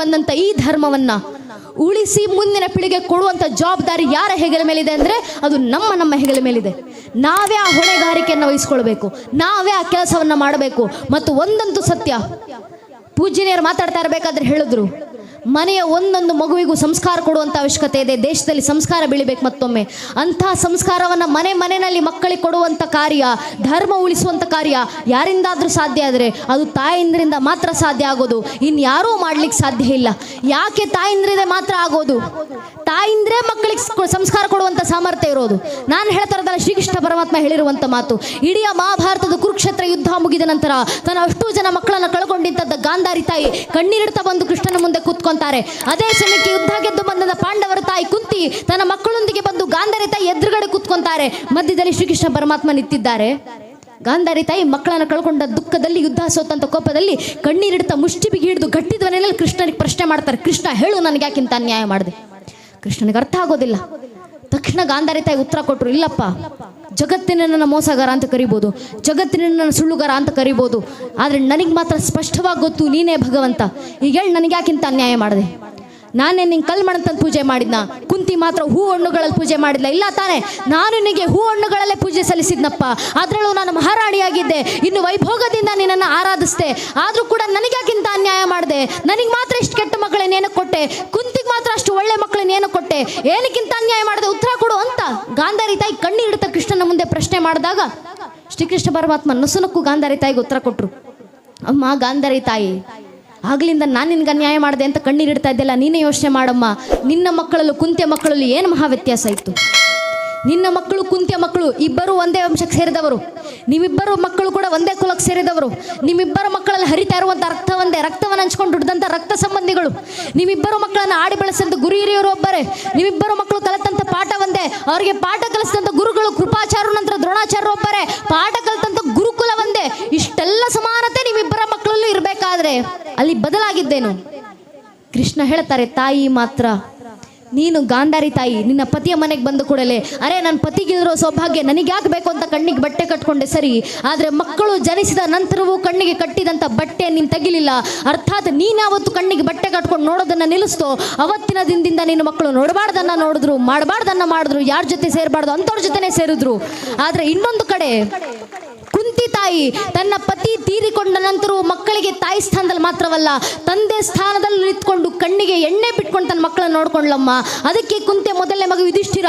ಬಂದಂತ ಈ ಧರ್ಮವನ್ನು ಉಳಿಸಿ ಮುಂದಿನ ಪೀಳಿಗೆ ಕೊಡುವಂಥ ಜವಾಬ್ದಾರಿ ಯಾರ ಹೆಗಲ ಮೇಲಿದೆ ಅಂದರೆ ಅದು ನಮ್ಮ ನಮ್ಮ ಹೆಗಲ ಮೇಲಿದೆ. ನಾವೇ ಆ ಹೊಣೆಗಾರಿಕೆಯನ್ನು ವಹಿಸ್ಕೊಳ್ಬೇಕು. ನಾವೇ ಆ ಕೆಲಸವನ್ನು ಮಾಡಬೇಕು. ಮತ್ತು ಒಂದಂತೂ ಸತ್ಯ. ಪೂಜ್ಯನಿಯರು ಮಾತಾಡ್ತಾ ಇರಬೇಕಾದ್ರೆ ಹೇಳಿದ್ರು. ಮನೆಯ ಒಂದೊಂದು ಮಗುವಿಗೂ ಸಂಸ್ಕಾರ ಕೊಡುವಂಥ ಅವಶ್ಯಕತೆ ಇದೆ. ದೇಶದಲ್ಲಿ ಸಂಸ್ಕಾರ ಬೆಳಿಬೇಕು ಮತ್ತೊಮ್ಮೆ. ಅಂತಹ ಸಂಸ್ಕಾರವನ್ನು ಮನೆ ಮನೆಯಲ್ಲಿ ಮಕ್ಕಳಿಗೆ ಕೊಡುವಂಥ ಕಾರ್ಯ, ಧರ್ಮ ಉಳಿಸುವಂಥ ಕಾರ್ಯ ಯಾರಿಂದಾದರೂ ಸಾಧ್ಯ ಆದರೆ ಅದು ತಾಯಿಂದ್ರಿಂದ ಮಾತ್ರ ಸಾಧ್ಯ ಆಗೋದು. ಇನ್ಯಾರೂ ಮಾಡ್ಲಿಕ್ಕೆ ಸಾಧ್ಯ ಇಲ್ಲ. ಯಾಕೆ ತಾಯಿಂದ್ರಿಂದ ಮಾತ್ರ ಆಗೋದು? ತಾಯಿಂದ್ರೆ ಮಕ್ಕಳಿಗೆ ಸಂಸ್ಕಾರ ಕೊಡುವಂಥ ಸಾಮರ್ಥ್ಯ ಇರೋದು. ನಾನು ಹೇಳ್ತಾ ಇರೋದಲ್ಲ ಶ್ರೀಕೃಷ್ಣ ಪರಮಾತ್ಮ ಹೇಳಿರುವಂಥ ಮಾತು. ಇಡೀ ಮಹಾಭಾರತದ ಕುರುಕ್ಷೇತ್ರ ಯುದ್ಧ ಮುಗಿದ ನಂತರ ತನ್ನ ಅಷ್ಟು ಜನ ಮಕ್ಕಳನ್ನು ಕಳ್ಕೊಂಡಿದ್ದ ಗಾಂಧಾರಿ ತಾಯಿ ಕಣ್ಣೀರಿಡ್ತಾ ಬಂದು ಕೃಷ್ಣನ ಮುಂದೆ ಕೂತ್ಕೊಂತಾರೆ ಅದೇ ಸಮಯಕ್ಕೆ ಯುದ್ಧ ಗೆದ್ದು ಬಂದ ಪಾಂಡವರ ತಾಯಿ ಕುಂತಿ ತನ್ನ ಮಕ್ಕಳೊಂದಿಗೆ ಬಂದು ಗಾಂಧಾರಿ ತಾಯಿ ಎದುರುಗಡೆ ಕೂತ್ಕೊಂತಾರೆ. ಮಧ್ಯದಲ್ಲಿ ಶ್ರೀಕೃಷ್ಣ ಪರಮಾತ್ಮ ನಿಂತಿದ್ದಾರೆ. ಗಾಂಧಾರಿ ತಾಯಿ ಮಕ್ಕಳನ್ನ ಕಳ್ಕೊಂಡ ದುಃಖದಲ್ಲಿ, ಯುದ್ಧ ಸೋತಂತ ಕೋಪದಲ್ಲಿ ಕಣ್ಣೀರಿಡ್ತಾ ಮುಷ್ಟಿ ಬಿಗಿ ಹಿಡಿದು ಮನೆಯಲ್ಲಿ ಕೃಷ್ಣನಿಗೆ ಪ್ರಶ್ನೆ ಮಾಡ್ತಾರೆ. ಕೃಷ್ಣ, ಹೇಳು ನನಗೆ ಯಾಕಿಂತ ಅನ್ಯಾಯ ಮಾಡಿದೆ. ಕೃಷ್ಣನಿಗೆ ಅರ್ಥ ಆಗೋದಿಲ್ಲ. ತಕ್ಷಣ ಗಾಂಧಾರಿ ತಾಯಿ ಉತ್ತರ ಕೊಟ್ಟರು ಇಲ್ಲಪ್ಪ, ಜಗತ್ತಿನ ನನ್ನ ಮೋಸಗಾರ ಅಂತ ಕರಿಬೋದು, ಜಗತ್ತಿನ ನನ್ನ ಸುಳ್ಳುಗಾರ ಅಂತ ಕರಿಬೋದು, ಆದರೆ ನನಗೆ ಮಾತ್ರ ಸ್ಪಷ್ಟವಾಗಿ ಗೊತ್ತು, ನೀನೇ ಭಗವಂತ. ಈಗ ಹೇಳಿ ನನಗೆ ಯಾಕಿಂತ ಅನ್ಯಾಯ ಮಾಡಿದೆ? ನಾನೇ ನಿಂಗೆ ಕಲ್ ಪೂಜೆ ಮಾಡಿದ್ನ. ಕುಂತಿ ಮಾತ್ರ ಹೂ ಹಣ್ಣುಗಳಲ್ಲಿ ಪೂಜೆ ಮಾಡಿದ್ಲ. ಇಲ್ಲ ತಾನೇ, ನಾನು ನಿನಗೆ ಹೂ ಹಣ್ಣುಗಳಲ್ಲೇ ಪೂಜೆ ಸಲ್ಲಿಸಿದ್ನಪ್ಪ. ಅದರಲ್ಲೂ ನಾನು ಮಹಾರಾಣಿಯಾಗಿದ್ದೆ. ಇನ್ನು ವೈಭೋಗದಿಂದ ನಿನ್ನನ್ನು ಆರಾಧಿಸ್ದೆ. ಆದರೂ ಕೂಡ ನನಗ್ಯಾಕಿಂತ ಅನ್ಯಾಯ ಮಾಡಿದೆ? ನನಗೆ ಮಾತ್ರ ಇಷ್ಟು ಕೆಟ್ಟ ಮಕ್ಕಳನ್ನೇನು ಕೊಟ್ಟೆ. ಕುಂತಿಗೆ ಮಾತ್ರ ಅಷ್ಟು ಒಳ್ಳೆ ಮಕ್ಕಳನ್ನೇನು ಕೊಟ್ಟೆ. ಏನಕ್ಕಿಂತ ಅನ್ಯಾಯ ಮಾಡಿದೆ? ಉತ್ತರ ಕೊಡು ಅಂತ. ಗಾಂಧಾರಿ ತಾಯಿ ಕಣ್ಣೀರಿಡ್ತಾ ಕೃಷ್ಣನ ಮುಂದೆ ಪ್ರಶ್ನೆ ಮಾಡಿದಾಗ, ಶ್ರೀಕೃಷ್ಣ ಪರಮಾತ್ಮ ನಸುನಕ್ಕೂ ಗಾಂಧಾರಿ ತಾಯಿಗೆ ಉತ್ತರ ಕೊಟ್ಟರು ಅಮ್ಮ, ಗಾಂಧಾರಿ ತಾಯಿ ಆಗ್ಲಿಂದ ನಾನು ನಿನ್ಗೆ ಅನ್ಯಾಯ ಮಾಡಿದೆ ಅಂತ ಕಣ್ಣೀರಿಡ್ತಾ ಇದ್ದೆಲ್ಲ ನೀನೇ ಯೋಚನೆ ಮಾಡಮ್ಮ. ನಿನ್ನ ಮಕ್ಕಳಲ್ಲೂ ಕುಂತ್ಯ ಮಕ್ಕಳಲ್ಲಿ ಏನು ಮಹಾ ವ್ಯತ್ಯಾಸ ಇತ್ತು? ನಿನ್ನ ಮಕ್ಕಳು, ಕುಂತ್ಯ ಮಕ್ಕಳು ಇಬ್ಬರು ಒಂದೇ ವಂಶಕ್ಕೆ ಸೇರಿದವರು. ನಿಮ್ಮಿಬ್ಬರು ಮಕ್ಕಳು ಕೂಡ ಒಂದೇ ಕುಲಕ್ಕೆ ಸೇರಿದವರು. ನಿಮ್ಮಿಬ್ಬರ ಮಕ್ಕಳಲ್ಲಿ ಹರಿತಾ ಇರುವಂಥ ಅರ್ಥ ಒಂದೇ ರಕ್ತವನ್ನು ಹಂಚ್ಕೊಂಡು ದುಡ್ದಂಥ ರಕ್ತ ಸಂಬಂಧಿಗಳು. ನಿಮ್ಮಿಬ್ಬರು ಮಕ್ಕಳನ್ನು ಆಡಿ ಬೆಳೆಸಿದಂಥ ಗುರು ಹಿರಿಯವರು ಒಬ್ಬರೇ. ನಿಮ್ಮಿಬ್ಬರು ಮಕ್ಕಳು ಕಲಿತಂಥ ಪಾಠ ಒಂದೇ ಅವರಿಗೆ ಪಾಠ ಕಲಿಸಿದಂಥ ಗುರುಗಳು ಕೃಪಾಚಾರ್ಯ ನಂತರ ದ್ರೋಣಾಚಾರ್ಯ ಒಬ್ಬರೇ. ಪಾಠ ಕಲಿತಂಥ ಗುರುಕುಲ ಒಂದೇ ಇಷ್ಟೆಲ್ಲ ಸಮಾನತೆ ನಿಮ್ಮಿಬ್ಬರ ಇರಬೇಕಾದ್ರೆ ಅಲ್ಲಿ ಬದಲಾಗಿದ್ದೇನು? ಕೃಷ್ಣ ಹೇಳ್ತಾರೆ, ತಾಯಿ ಮಾತ್ರ. ನೀನು ಗಾಂಧಾರಿ ತಾಯಿ, ನಿನ್ನ ಪತಿಯ ಮನೆಗೆ ಬಂದ ಕೂಡಲೇ. ಅರೆ ನನ್ನ ಪತಿಗಿರೋ ಸೌಭಾಗ್ಯ ನನಗೆ ಯಾಕೆ ಬೇಕು ಅಂತ ಕಣ್ಣಿಗೆ ಬಟ್ಟೆ ಕಟ್ಕೊಂಡೆ, ಸರಿ. ಆದರೆ ಮಕ್ಕಳು ಜನಿಸಿದ ನಂತರವೂ ಕಣ್ಣಿಗೆ ಕಟ್ಟಿದಂಥ ಬಟ್ಟೆ ನೀನು ತೆಗಿಲಿಲ್ಲ. ಅರ್ಥಾತ್ ನೀನಾವತ್ತು ಕಣ್ಣಿಗೆ ಬಟ್ಟೆ ಕಟ್ಕೊಂಡು ನೋಡೋದನ್ನು ನಿಲ್ಲಿಸ್ತೋ ಅವತ್ತಿನ ದಿನದಿಂದ ನಿನ್ನ ಮಕ್ಕಳು ನೋಡಬಾರ್ದನ್ನ ನೋಡಿದ್ರು, ಮಾಡಬಾರ್ದನ್ನ ಮಾಡಿದ್ರು, ಯಾರ ಜೊತೆ ಸೇರಬಾರ್ದು, ಅಂಥವ್ರ ಜೊತೆನೇ ಸೇರಿದ್ರು. ಆದರೆ ಇನ್ನೊಂದು ಕಡೆ ತಾಯಿ, ತನ್ನ ಪತಿ ತೀರಿಕೊಂಡ ನಂತರವೂ ಮಕ್ಕಳಿಗೆ ತಾಯಿ ಸ್ಥಾನದಲ್ಲಿ ಮಾತ್ರವಲ್ಲ, ತಂದೆ ಸ್ಥಾನದಲ್ಲಿ ನಿಂತ್ಕೊಂಡು ಕಣ್ಣಿಗೆ ಎಣ್ಣೆ ಬಿಟ್ಕೊಂಡು ತನ್ನ ಮಕ್ಕಳನ್ನ ನೋಡ್ಕೊಂಡ್ಲಮ್ಮ ಅದಕ್ಕೆ ಕುಂತೆ ಮೊದಲನೇ ಮಗು ಯುಧಿಷ್ಠಿರ.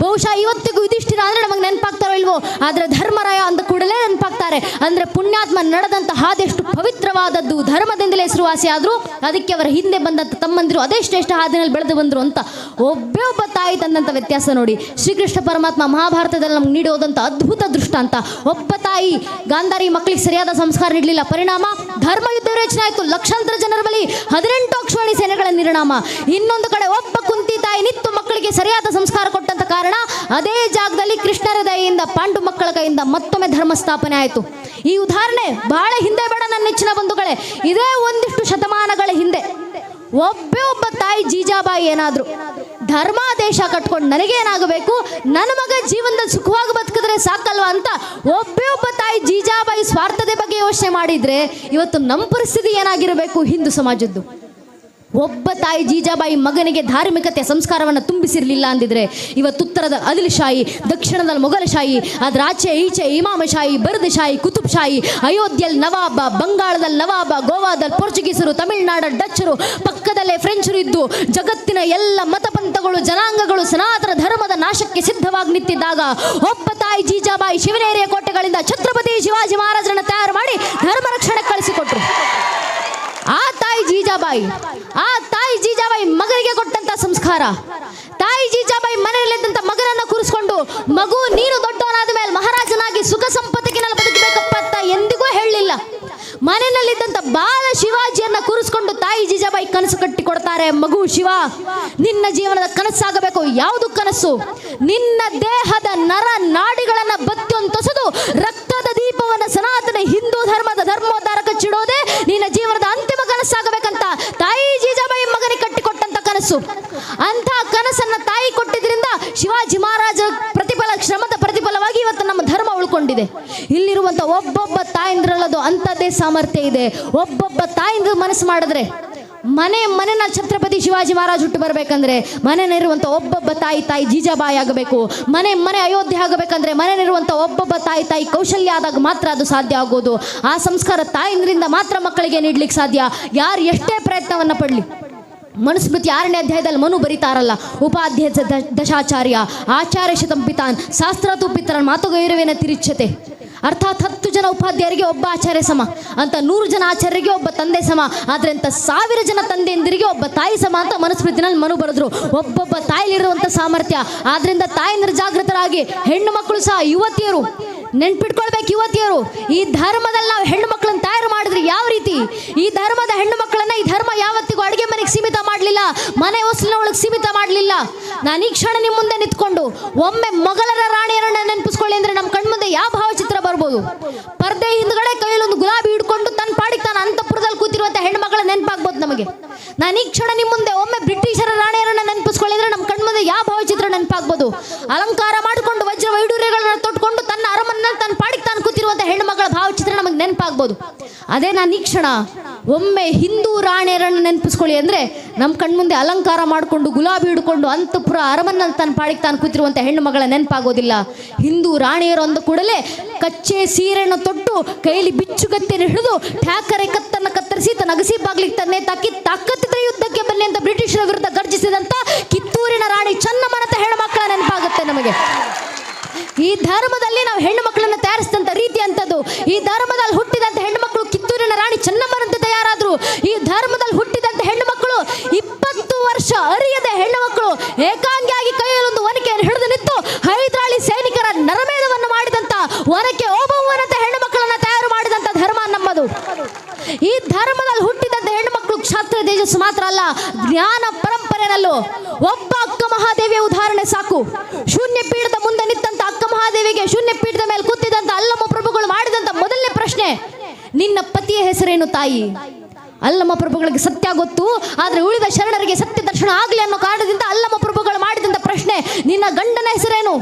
ಬಹುಶಃ ಇವತ್ತಿಗೂ ಯುಧಿಷ್ಠಿರ ಅಂದ್ರೆ ನಮಗೆ ನೆನಪಾಗ್ತಾರೋ ಇಲ್ವೋ? ಆದ್ರೆ ಧರ್ಮರಾಯ ಅಂದ ಕೂಡಲೇ ನೆನಪಾಗ್ತಾರೆ. ಅಂದ್ರೆ ಪುಣ್ಯಾತ್ಮ ನಡೆದಂತ ಹಾದೆಷ್ಟು ಪವಿತ್ರವಾದದ್ದು ಧರ್ಮದಿಂದಲೇ ಹೆಸರುವಾಸಿ ಆದ್ರೂ ಅದಕ್ಕೆ ಅವರ ಹಿಂದೆ ಬಂದಂತ ತಮ್ಮಂದಿರು ಅದೇ ಶ್ರೇಷ್ಠ ಹಾದಿನಲ್ಲಿ ಬೆಳೆದು ಬಂದ್ರು ಅಂತ ಒಬ್ಬೇ ಒಬ್ಬ ತಾಯಿ ತಂದಂತ ವ್ಯತ್ಯಾಸ ನೋಡಿ ಶ್ರೀಕೃಷ್ಣ ಪರಮಾತ್ಮ ಮಹಾಭಾರತದಲ್ಲಿ ನಮ್ಗೆ ನೀಡೋದಂತ ಅದ್ಭುತ ದೃಷ್ಟಾಂತ. ಒಬ್ಬ ತಾಯಿ ಗಾಂಧಾರಿ ಮಕ್ಕಳಿಗೆ ಸರಿಯಾದ ಸಂಸ್ಕಾರ ನೀಡಲಿಲ್ಲ. ಪರಿಣಾಮ, ಧರ್ಮ ಯುದ್ಧ ರಚನೆ ಆಯಿತು ಲಕ್ಷಾಂತರ ಜನರ ಬಳಿ ಹದಿನೆಂಟು ಅಕ್ಷವಾಣಿ ಸೇನೆಗಳ ನಿರ್ಣಾಮ. ಇನ್ನೊಂದು ಕಡೆ ಒಬ್ಬ ಕುಂತಿ ತಾಯಿ ನಿತ್ತು ಮಕ್ಕಳಿಗೆ ಸರಿಯಾದ ಸಂಸ್ಕಾರ ಕೊಟ್ಟಂತ ಕಾರಣ ಅದೇ ಜಾಗದಲ್ಲಿ ಕೃಷ್ಣರ ದಯೆಯಿಂದ, ಪಾಂಡು ಮಕ್ಕಳ ಕೈಯಿಂದ ಮತ್ತೊಮ್ಮೆ ಧರ್ಮ ಸ್ಥಾಪನೆ ಆಯಿತು. ಈ ಉದಾಹರಣೆ ಬಹಳ ಹಿಂದೆ ಬೇಡ ನನ್ನ ನೆಚ್ಚಿನ ಬಂಧುಗಳೇ. ಇದೇ ಒಂದಿಷ್ಟು ಶತಮಾನಗಳ ಹಿಂದೆ ಒಬ್ಬೇ ಒಬ್ಬ ತಾಯಿ ಜೀಜಾಬಾಯಿ ಏನಾದ್ರು ಧರ್ಮಾದೇಶ ಕಟ್ಕೊಂಡು ನನಗೇನಾಗಬೇಕು? ನನ್ನ ಮಗ ಜೀವನದಲ್ಲಿ ಸುಖವಾಗಿ ಬದುಕಿದ್ರೆ ಸಾಕಲ್ವಾ ಅಂತ ಒಬ್ಬೇ ಒಬ್ಬ ತಾಯಿ ಜೀಜಾಬಾಯಿ ಸ್ವಾರ್ಥದ ಬಗ್ಗೆ ಯೋಚನೆ ಮಾಡಿದ್ರೆ ಇವತ್ತು ನಮ್ಮ ಪರಿಸ್ಥಿತಿ ಏನಾಗಿರಬೇಕು ಹಿಂದೂ ಸಮಾಜದ್ದು? ಒಬ್ಬ ತಾಯಿ ಜೀಜಾಬಾಯಿ ಮಗನಿಗೆ ಧಾರ್ಮಿಕತೆ ಸಂಸ್ಕಾರವನ್ನು ತುಂಬಿಸಿರಲಿಲ್ಲ ಅಂದಿದ್ರೆ ಇವತ್ತು ಉತ್ತರದ ಅದಿಲ್ಶಾಹಿ ದಕ್ಷಿಣದಲ್ಲಿ ಮೊಘಲಶಾಹಿ ಅದ್ರ ಆಚೆ, ಈಚೆ ಇಮಾಮಶಾಹಿ ಬರದಶಾಹಿ ಕುತುಬ್ ಶಾಹಿ ಅಯೋಧ್ಯೆಯಲ್ಲಿ ನವಾಬ ಬಂಗಾಳದಲ್ಲಿ ನವಾಬ ಗೋವಾದಲ್ಲಿ ಪೋರ್ಚುಗೀಸರು ತಮಿಳುನಾಡ ಡಚ್ಚರು, ಪಕ್ಕದಲ್ಲೇ ಫ್ರೆಂಚರು ಇದ್ದು ಜಗತ್ತಿನ ಎಲ್ಲ ಮತಪಂಥಗಳು, ಜನಾಂಗಗಳು, ಸನಾತನ ಧರ್ಮದ ನಾಶಕ್ಕೆ ಸಿದ್ಧವಾಗಿ ನಿಂತಿದ್ದಾಗ ಒಬ್ಬ ತಾಯಿ ಜೀಜಾಬಾಯಿ ಶಿವನೇರಿಯ ಕೋಟೆಗಳಿಂದ ಛತ್ರಪತಿ ಶಿವಾಜಿ ಮಹಾರಾಜರನ್ನು ತಯಾರು ಮಾಡಿ ಧರ್ಮ ರಕ್ಷಣೆ ಕಳಿಸಿಕೊಟ್ರು. ಆ ತಾಯಿ ಜೀಜಾಬಾಯಿ, ಆ ತಾಯಿ ಜೀಜಾಬಾಯಿ ಮಗನಿಗೆ ಕೊಟ್ಟಂತ ಸಂಸ್ಕಾರ. ತಾಯಿ ಜೀಜಾಬಾಯಿ ಮನೆಯಲ್ಲಿದ್ದಂತ ಮಗನನ್ನ ಕೂರಿಸ್ಕೊಂಡು ಮಗು ನೀನು ದೊಡ್ಡವನಾದ ಮೇಲೆ ಮಹಾರಾಜನಾಗಿ ಸುಖ ಸಂಪತ್ತಿನಲ್ಲಿ ಬದುಕಬೇಕಪ್ಪ ಅಂತ ಎಂದಿಗೂ ಹೇಳಲಿಲ್ಲ ಮನೆಯಲ್ಲಿದ್ದಂತ ಬಾಲ ಶಿವಾಜಿಯನ್ನ ಕೂರಿಸ್ಕೊಂಡು ತಾಯಿ ಜೀಜಾಬಾಯಿ ಕನಸು ಕಟ್ಟಿ ಕೊಡ್ತಾರೆ ಮಗು ಶಿವ, ನಿನ್ನ ಜೀವನದ ಕನಸಾಗಬೇಕು. ಯಾವುದು ಕನಸು? ನಿನ್ನ ದೇಹದ ನರ ನಾಡಿಗಳನ್ನ ಬತ್ತೊಂತೊಸದು ರಕ್ತದ ದೀಪವನ್ನ ಸನಾತನ ಹಿಂದೂ ಧರ್ಮದ ಧರ್ಮೋದ್ಧಾರಕ ಚಿಡೋದೇ ನಿನ್ನ ಜೀವನದ ಅಂತಿಮ ಕನಸಾಗಬೇಕಂತ ತಾಯಿ ಜೀಜಾಬಾಯಿ ಮಗನಿಗೆ ಕಟ್ಟಿಕೊಟ್ಟಂತ ಕನಸು ಅಂತ ಕನಸನ್ನ ತಾಯಿ ಕೊಟ್ಟಿದ್ರಿಂದ ಶಿವಾಜಿ ಮಹಾರಾಜ ಪ್ರತಿಫಲ ಶ್ರಮದ ಪ್ರತಿಫಲವಾಗಿ ಇವತ್ತು ನಮ್ಮ ಧರ್ಮ ಇಲ್ಲಿರುವಂತ ಒಬ್ಬೊಬ್ಬ ತಾಯಿಂದ್ರಲ್ಲದು ಅಂಥದ್ದೇ ಸಾಮರ್ಥ್ಯ ಇದೆ. ಒಬ್ಬೊಬ್ಬ ತಾಯಿಂದ್ರ ಮನಸ್ಸು ಮಾಡಿದ್ರೆ ಮನೆ ಮನೆನ ಛತ್ರಪತಿ ಶಿವಾಜಿ ಮಹಾರಾಜ್ ಹುಟ್ಟು ಬರಬೇಕಂದ್ರೆ ಮನೆಯಲ್ಲಿರುವಂಥ ಒಬ್ಬೊಬ್ಬ ತಾಯಿ ತಾಯಿ ಜೀಜಾಬಾಯಿ ಆಗಬೇಕು. ಮನೆ ಮನೆ ಅಯೋಧ್ಯೆ ಆಗಬೇಕಂದ್ರೆ ಮನೆಯಲ್ಲಿರುವಂಥ ಒಬ್ಬೊಬ್ಬ ತಾಯಿ ತಾಯಿ ಕೌಶಲ್ಯ ಆದಾಗ ಮಾತ್ರ ಅದು ಸಾಧ್ಯ ಆಗೋದು. ಆ ಸಂಸ್ಕಾರ ತಾಯಿಂದ್ರಿಂದ ಮಾತ್ರ ಮಕ್ಕಳಿಗೆ ನೀಡ್ಲಿಕ್ಕೆ ಸಾಧ್ಯ. ಯಾರು ಎಷ್ಟೇ ಪ್ರಯತ್ನವನ್ನು ಪಡಲಿ. ಮನುಸ್ಮೃತಿ ಆರನೇ ಅಧ್ಯಾಯದಲ್ಲಿ ಮನು ಬರೀತಾರಲ್ಲ. ಉಪಾಧ್ಯಾಯ ದಶಾಚಾರ್ಯ, ಆಚಾರ್ಯ ಶತಂಪಿತಾನ್ ಶಾಸ್ತ್ರ ಪಿತರನ್ ಮಾತುಗೈರವೇನ ತಿರಿಚ್ಛತೆ ಅರ್ಥಾತ್ ಹತ್ತು ಜನ ಉಪಾಧ್ಯಾಯರಿಗೆ ಒಬ್ಬ ಆಚಾರ್ಯ ಸಮ, ಅಂತ ನೂರು ಜನ ಆಚಾರ್ಯರಿಗೆ ಒಬ್ಬ ತಂದೆ ಸಮ, ಆದ್ರೆ ಅಂತ ಸಾವಿರ ಜನ ತಂದೆಯಂದಿರಿಗೆ ಒಬ್ಬ ತಾಯಿ ಸಮ ಅಂತ ಮನಸ್ಮೃತಿನಲ್ಲಿ ಮನು ಬರೆದ್ರು. ಒಬ್ಬೊಬ್ಬ ತಾಯಿಲಿರುವಂಥ ಸಾಮರ್ಥ್ಯ. ಆದ್ರಿಂದ ತಾಯಿ ನಿರ್ಜಾಗೃತರಾಗಿ ಹೆಣ್ಣು ಮಕ್ಕಳು ಸಹ ಯುವತಿಯರು ನೆನ್ಪಿಟ್ಕೊಳ್ಬೇಕು ಯುವತಿಯರು. ಈ ಧರ್ಮದಲ್ಲಿ ನಾವು ಹೆಣ್ಣು ಮಕ್ಕಳನ್ನ ತಯಾರು ಮಾಡಿದ್ರೆ ಯಾವ ರೀತಿ? ಈ ಧರ್ಮದ ಹೆಣ್ಣು ಮಕ್ಕಳನ್ನ ಈ ಧರ್ಮ ಯಾವತ್ತಿಗೂ ಅಡುಗೆ ಮನೆಗೆ ಸೀಮಿತ ಮಾಡಲಿಲ್ಲ, ಮನೆ ಹೊಸಲಿನ ಒಳಗೆ ಸೀಮಿತ ಮಾಡಲಿಲ್ಲ. ನಾನು ಈ ಕ್ಷಣ ನಿಮ್ಮ ಮುಂದೆ ನಿಂತ್ಕೊಂಡು, ಒಮ್ಮೆ ಮೊಘಲರ ರಾಣಿಯರನ್ನ ನೆನಪಿಸ್ಕೊಳ್ಳಿ ಅಂದ್ರೆ ನಮ್ಮ ಕಣ್ಮುಂದೆ ಯಾವ ಭಾವಚಿತ್ರ ಬರ್ಬೋದು? ಪರ್ದೆ ಹಿಂದ್ಗಡೆ ಕೈಯಲ್ಲಿ ಒಂದು ಗುಲಾಬಿ ಹಿಡ್ಕೊಂಡು ತನ್ನ ಪಾಡಿಗೆ ತಾನು ಅಂತಪುರದಲ್ಲಿ ಕೂತಿರುವಂಥ ಹೆಣ್ಣು ಮಕ್ಕಳ ನೆನಪಾಗ್ಬೋದು ನಮಗೆ. ನಾನು ಈ ಕ್ಷಣ ನಿಮ್ಮ ಮುಂದೆ ಒಮ್ಮೆ ಬ್ರಿಟಿಷರ ರಾಣಿಯರನ್ನ ನೆನಪಿಸ್ಕೊಳ್ಳಿ ಅಂದ್ರೆ ನಮ್ಮ ಕಣ್ಮುಂದೆ ಯಾವ ಭಾವಚಿತ್ರ ನೆನಪಾಗ್ಬೋದು? ಅಲಂಕಾರ ಮಾಡಿಕೊಂಡು ವಜ್ರ ವೈಡೂರ್ಯಗಳನ್ನ ತೊಟ್ಕೊಂಡು ತನ್ನ ಅರಮನೆಯಲ್ಲಿ ತನ್ನ ಪಾಡಿಗೆ ತಾನು ಕೂತಿರುವಂತ ಹೆಣ್ಣು ಮಕ್ಕಳ ಭಾವಚಿತ್ರ ನಮಗೆ ನೆನಪಾಗ್ಬೋದು ಅದೇ ನಾನು ಈ ಕ್ಷಣ ಒಮ್ಮೆ ಹಿಂದೂ ರಾಣಿಯರನ್ನು ನೆನಪಿಸ್ಕೊಳ್ಳಿ ಅಂದರೆ ನಮ್ಮ ಕಣ್ಮುಂದೆ ಅಲಂಕಾರ ಮಾಡಿಕೊಂಡು ಗುಲಾಬಿ ಹಿಡ್ಕೊಂಡು ಅಂತಪುರ ಅರಮನೆಯಲ್ಲಿ ತನ್ನ ಪಾಡಿಗೆ ತಾನು ಕೂತಿರುವಂಥ ಹೆಣ್ಣು ಮಗಳ ನೆನಪಾಗೋದಿಲ್ಲ. ಹಿಂದೂ ರಾಣಿಯರು ಅಂದ ಕೂಡಲೇ ಕಚ್ಚೆ ಸೀರೆಯನ್ನು ತೊಟ್ಟು ಕೈಲಿ ಬಿಚ್ಚುಗತ್ತೆಯನ್ನು ಹಿಡಿದು ಠ್ಯಾಕರೆ ಕತ್ತನ್ನು ಕತ್ತರಿಸಿ ತನ್ನ ಅಗಸಿ ಬಾಗ್ಲಿಗೆ ತನ್ನೇ ತಾಕಿ ತಾಕತ್ತಿದ್ರೆ ಯುದ್ಧಕ್ಕೆ ಬನ್ನಿ ಅಂತ ಬ್ರಿಟಿಷರ ವಿರುದ್ಧ ಗರ್ಜಿಸಿದಂಥ ಕಿತ್ತೂರಿನ ರಾಣಿ ಚೆನ್ನಮ್ಮನಂತ ಹೆಣ್ಣು ಮಕ್ಕಳ ನೆನಪಾಗುತ್ತೆ ನಮಗೆ. ಈ ಧರ್ಮದಲ್ಲಿ ನಾವು ಹೆಣ್ಣು ಮಕ್ಕಳನ್ನು ತಯಾರಿಸಿದಂಥ ರೀತಿ ಅಂಥದ್ದು. ಈ ಧರ್ಮದಲ್ಲಿ ಹುಟ್ಟಿದಂಥ ಹೆಣ್ಣು ರಾಣಿ ಚೆನ್ನಮ್ಮನಂತೆ ತಯಾರಾದ್ರು. ಈ ಧರ್ಮದಲ್ಲಿ ಹುಟ್ಟಿದಂತ ಹೆಣ್ಣು ಮಕ್ಕಳು ಇಪ್ಪತ್ತು ವರ್ಷ ಅರಿಯದ ಹೆಣ್ಣು ಮಕ್ಕಳು ಏಕಾಂಗಿಯಾಗಿ ಕೈಯಲ್ಲಿ ಒಂದು ಒನಕೆಯನ್ನು ಹಿಡಿದು ನಿಂತು ಹೈದರಾಳಿ ಸೈನಿಕರ ನರಮೇಧವನ್ನು ಮಾಡಿದಂತ ಒನಕೆ ಓಬವ್ವನಂತ ಹೆಣ್ಣು ಮಕ್ಕಳನ್ನ ತಯಾರು ಮಾಡಿದಂತ ಧರ್ಮ ನಮ್ಮದು. ಈ ಧರ್ಮದಲ್ಲಿ ಹುಟ್ಟಿದಂತ ಹೆಣ್ಣು ಮಕ್ಕಳು ಕ್ಷಾತ್ರ ತೇಜಸ್ಸು ಮಾತ್ರ ಅಲ್ಲ, ಜ್ಞಾನ ಪರಂಪರೆನಲ್ಲೂ. ಒಬ್ಬ ಅಕ್ಕ ಮಹಾದೇವಿಯ ಉದಾಹರಣೆ ಸಾಕು. ಶೂನ್ಯ ಪೀಠದ ಮುಂದೆ ನಿಂತಂತ ಅಕ್ಕ ಮಹಾದೇವಿಗೆ ಶೂನ್ಯ ಪೀಠದ ಮೇಲೆ ಕೂತಿದಂತ ಅಲ್ಲಮ್ಮ ಪ್ರಭುಗಳು ಮಾಡಿದಂತ ಮೊದಲನೇ ಪ್ರಶ್ನೆ. ನಿನ್ನ ಪತಿಯ ಹೆಸರೇನು ತಾಯಿ? ಅಲ್ಲಮ್ಮ ಪ್ರಭುಗಳಿಗೆ ಸತ್ಯ ಗೊತ್ತು, ಆದರೆ ಉಳಿದ ಶರಣರಿಗೆ ಸತ್ಯ ದರ್ಶನ ಆಗಲಿ ಅನ್ನೋ ಕಾರಣದಿಂದ ಅಲ್ಲಮ್ಮ ಪ್ರಭುಗಳು ಮಾಡಿದಂಥ ಪ್ರಶ್ನೆ, ನಿನ್ನ ಗಂಡನ ಹೆಸರೇನು?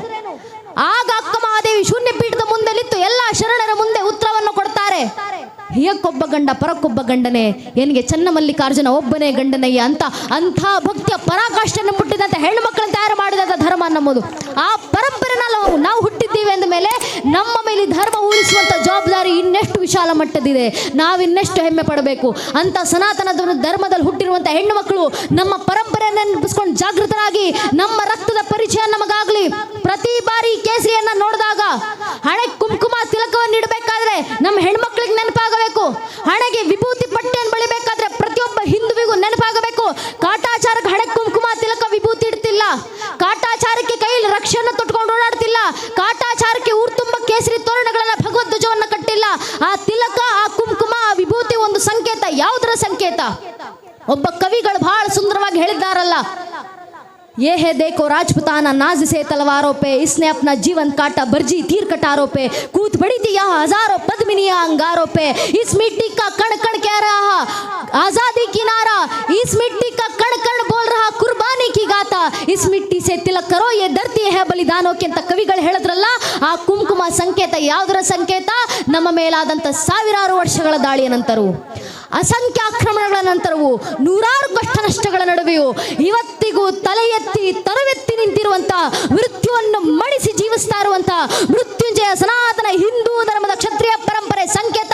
ಆಗ ಅಕ್ಕ ಮಹಾದೇವಿ ಶೂನ್ಯ ಪೀಠದ ಮುಂದೆ ನಿಂತು ಎಲ್ಲ ಶರಣರ ಮುಂದೆ ಉತ್ತರವನ್ನು ಕೊಡ್ತಾರೆ. ಹಿಯಕ್ಕೊಬ್ಬ ಗಂಡ ಪರಕ್ಕೊಬ್ಬ ಗಂಡನೇ ಏನಿಗೆ ಚನ್ನಮಲ್ಲಿಕಾರ್ಜುನ ಒಬ್ಬನೇ ಗಂಡನಯ್ಯ ಅಂತ ಅಂಥ ಭಕ್ತಿಯ ಪರಾಕಾಷ್ಠೆಯನ್ನು ಮುಟ್ಟಿದಂಥ ಹೆಣ್ಣು ಮಕ್ಕಳನ್ನು ತಯಾರು ಮಾಡಿದಂಥ ಧರ್ಮ ನಮ್ಮದು. ಆ ಪರಂಪರೆನ ನಾವು ನಾವು ಹುಟ್ಟಿದ್ದೀವಿ ಅಂದ ಮೇಲೆ ನಮ್ಮ ಈ ಧರ್ಮ ಉಳಿಸುವಂಥ ಜವಾಬ್ದಾರಿ ಇನ್ನೆಷ್ಟು ವಿಶಾಲ ಮಟ್ಟದಿದೆ. ನಾವಿನ್ನೆಷ್ಟು ಹೆಮ್ಮೆ ಪಡಬೇಕು. ಅಂತ ಸನಾತನ ಧರ್ಮದಲ್ಲಿ ಹುಟ್ಟಿರುವಂಥ ಹೆಣ್ಣು ಮಕ್ಕಳು ನಮ್ಮ ಪರಂಪರೆಯನ್ನು ನೆನಪಿಸ್ಕೊಂಡು ಜಾಗೃತರಾಗಿ ನಮ್ಮ ರಕ್ತದ ಪರಿಚಯ ನಮಗಾಗಲಿ. ಪ್ರತಿ ಬಾರಿ ಕೇಸರಿಯನ್ನ ನೋಡಿದಾಗ ಹಣೆ ಕುಂಕುಮ ತಿಲಕವನ್ನು ಇಡಬೇಕಾದ್ರೆ ನಮ್ಮ ಹೆಣ್ಮಕ್ಳಿಗೆ ನೆನಪಾಗಬೇಕು. ಹಣೆಗೆ ವಿಭೂತಿ ಪಟ್ಟೆಯನ್ನು ಬಳಿಬೇಕಾದ್ರೆ ಪ್ರತಿಯೊಬ್ಬ ಹಿಂದುವಿಗೂ ನೆನಪಾಗಬೇಕು. ಕಾಟಾಚಾರಕ್ಕೆ ಹಣೆ ಕುಂಕುಮ ತಿಲಕ ವಿಭೂತಿ ಇಡ್ತಿಲ್ಲ. ಕಾಟಾಚಾರಕ್ಕೆ ಕೈಯಲ್ಲಿ ರಕ್ಷಣೆ ತೊಟ್ಕೊಂಡು ಓಡಾಡ್ತಿಲ್ಲ. ಕಾಟಾಚಾರಕ್ಕೆ ಆ ತಿಲಕ ಆ ಕುಂಕುಮ ಆ ವಿಭೂತಿ ಒಂದು ಸಂಕೇತ ಯಾವುದರ ಸಂಕೇತ ಒಬ್ಬ ಕವಿಗಳು ಬಹಳ ಸುಂದರವಾಗಿ ಹೇಳಿದ್ದಾರಲ್ಲ ये है देखो राजपुताना नाज से तलवारों पे इसने अपना जीवन काटा बर्जी तीर कटारों पे कूद पड़ी थी यहाँ हजारों पद्मिनियां अंगारों पे इस मिट्टी का कण कण कह रहा आजादी की नारा इस मिट्टी का कण कण बोल रहा कुर्बानी की गाथा इस मिट्टी से तिलक करो ये धरती है ಬಲಿದಾನೋಕೆ ಅಂತ ಕವಿಗಳು ಹೇಳಿದ್ರಲ್ಲ ಆ ಕುಂಕುಮ ಸಂಕೇತ, ಯಾವುದರ ಸಂಕೇತ? ನಮ್ಮ ಮೇಲಾದಂಥ ಸಾವಿರಾರು ವರ್ಷಗಳ ದಾಳಿಯ ನಂತರವು ಅಸಂಖ್ಯ ಆಕ್ರಮಣಗಳ ನಂತರವೂ, ನೂರಾರು ಕಷ್ಟ ನಷ್ಟಗಳ ನಡುವೆಯೂ ಇವತ್ತಿಗೂ ತಲೆ ಎತ್ತಿ ತರವೆತ್ತಿ ನಿಂತಿರುವಂತ, ಮೃತ್ಯುವನ್ನು ಮಣಿಸಿ ಜೀವಿಸ್ತಾ ಇರುವಂತ ಮೃತ್ಯುಂಜಯ ಸನಾತನ ಹಿಂದೂ ಧರ್ಮದ ಕ್ಷತ್ರಿಯ ಪರಂಪರೆ ಸಂಕೇತ